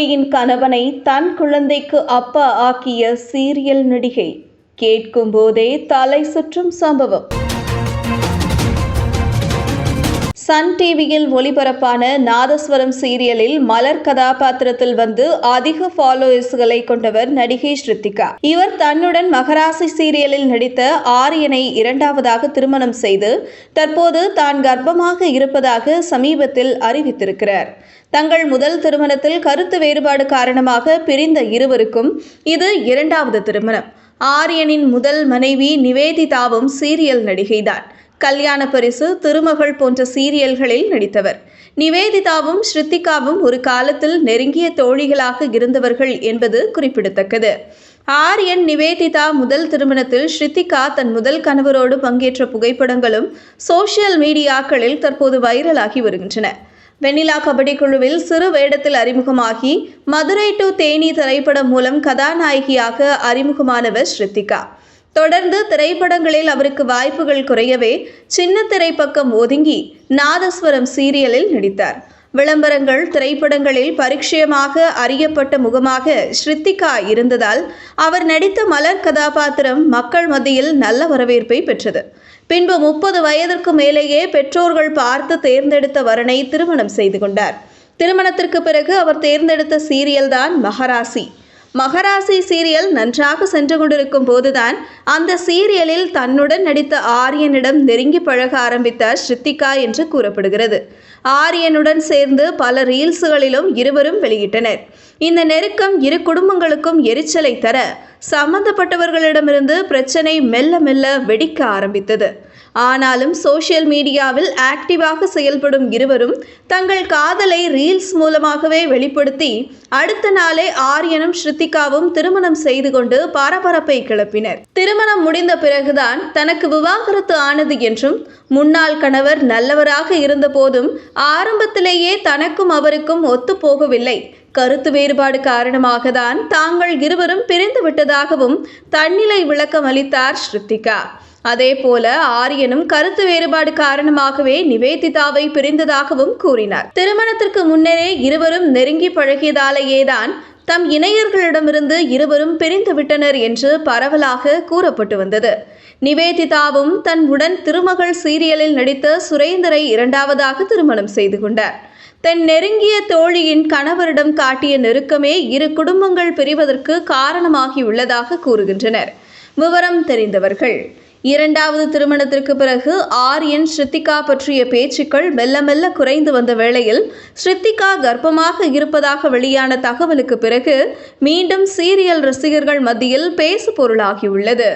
தோழியின் கணவனை தன் குழந்தைக்கு அப்பா ஆக்கிய சீரியல் நடிகை. கேட்கும் போதே தலை சுற்றும் சம்பவம். சன் டிவியில் ஒளிபரப்பான நாதஸ்வரம் சீரியலில் மலர் கதாபாத்திரத்தில் வந்து அதிக ஃபாலோயர்ஸ்களை கொண்டவர் நடிகை ஸ்ருத்திகா இவர் தன்னுடன் மகராசி சீரியலில் நடித்த ஆரியனை இரண்டாவதாக திருமணம் செய்து தற்போது தான் கர்ப்பமாக இருப்பதாக சமீபத்தில் அறிவித்திருக்கிறார். தங்கள் முதல் திருமணத்தில் கருத்து வேறுபாடு காரணமாக பிரிந்த இருவருக்கும் இது இரண்டாவது திருமணம். ஆரியனின் முதல் மனைவி நிவேதிதாவும் சீரியல் நடிகைதான். கல்யாண பரிசு திருமகள் போன்ற சீரியல்களில் நடித்தவர். நிவேதிதாவும் ஸ்ருத்திகாவும் ஒரு காலத்தில் நெருங்கிய தோழிகளாக இருந்தவர்கள் என்பது குறிப்பிடத்தக்கது. ஆரியன் நிவேதிதா முதல் திருமணத்தில் ஸ்ருத்திகா தன் முதல் கணவரோடு பங்கேற்ற புகைப்படங்களும் சோசியல் மீடியாக்களில் தற்போது வைரலாகி வருகின்றன. வெண்ணிலா கபடி குழுவில் சிறு வேடத்தில் அறிமுகமாகி மதுரை டு தேனி திரைப்படம் மூலம் கதாநாயகியாக அறிமுகமானவர் ஸ்ருத்திகா. தொடர்ந்து திரைப்படங்களில் அவருக்கு வாய்ப்புகள் குறையவே சின்ன திரைப்பக்கம் ஒதுங்கி நாதஸ்வரம் சீரியலில் நடித்தார். விளம்பரங்கள் திரைப்படங்களில் பரிச்சயமாக அறியப்பட்ட முகமாக ஸ்ருத்திகா இருந்ததால் அவர் நடித்த மலர் கதாபாத்திரம் மக்கள் மத்தியில் நல்ல வரவேற்பை பெற்றது. பின்பு முப்பது வயதிற்கு மேலேயே பெற்றோர்கள் பார்த்து தேர்ந்தெடுத்த வரனை திருமணம் செய்து கொண்டார். திருமணத்திற்கு பிறகு அவர் தேர்ந்தெடுத்த சீரியல்தான் மகராசி. மகராசி சீரியல் நன்றாக சென்று கொண்டிருக்கும் போதுதான் அந்த சீரியலில் தன்னுடன் நடித்த ஆரியனிடம் நெருங்கி பழக ஆரம்பித்தார் ஸ்ருத்திகா என்று கூறப்படுகிறது. ஆரியனுடன் சேர்ந்து பல ரீல்ஸுகளிலும் இருவரும் வெளியிட்டனர். இந்த நெருக்கம் இரு குடும்பங்களுக்கும் எரிச்சலை தர சம்பந்தப்பட்டவர்களிடமிருந்து பிரச்சனை மெல்ல மெல்ல வெடிக்க ஆரம்பித்தது. ஆனாலும் சோஷியல் மீடியாவில் ஆக்டிவாக செயல்படும் இருவரும் தங்கள் காதலை ரீல்ஸ் மூலமாகவே வெளிப்படுத்தி அடுத்த நாளே ஆரியனும் ஸ்ருத்திகாவும் திருமணம் செய்து கொண்டு பரபரப்பை கிளப்பினர். திருமணம் முடிந்த பிறகுதான் தனக்கு விவாகரத்து ஆனது என்றும் முன்னாள் கணவர் நல்லவராக இருந்தபோதும் ஆரம்பத்திலேயே தனக்கும் அவருக்கும் ஒத்து போகவில்லை கருத்து வேறுபாடு காரணமாக தான் தாங்கள் இருவரும் பிரிந்து விட்டதாகவும் தன்னிலை விளக்கம் அளித்தார் ஸ்ருத்திகா. அதே போல ஆரியனும் கருத்து வேறுபாடு காரணமாகவே நிவேதிதாவை பிரிந்ததாகவும் கூறினார். திருமணத்திற்கு முன்னரே இருவரும் நெருங்கி பழகியதாலேயேதான் தம் இணையர்களிடமிருந்து இருவரும் பிரிந்துவிட்டனர் என்று பரவலாக கூறப்பட்டு வந்தது. நிவேதிதாவும் தன் உடன் திருமகள் சீரியலில் நடித்த சுரேந்தரை இரண்டாவதாக திருமணம் செய்து கொண்டார். தன் நெருங்கிய தோழியின் கணவரிடம் காட்டிய நெருக்கமே இரு குடும்பங்கள் பிரிவதற்கு காரணமாகியுள்ளதாக கூறுகின்றனர். விவரம் தெரிந்தவர்கள். இரண்டாவது திருமணத்திற்கு பிறகு ஆரியன் ஸ்ருத்திகா பற்றிய பேச்சுக்கள் மெல்ல மெல்ல குறைந்து வந்த வேளையில் ஸ்ருத்திகா கர்ப்பமாக இருப்பதாக வெளியான தகவலுக்கு பிறகு மீண்டும் சீரியல் ரசிகர்கள் மத்தியில் பேசு பொருளாகியுள்ளது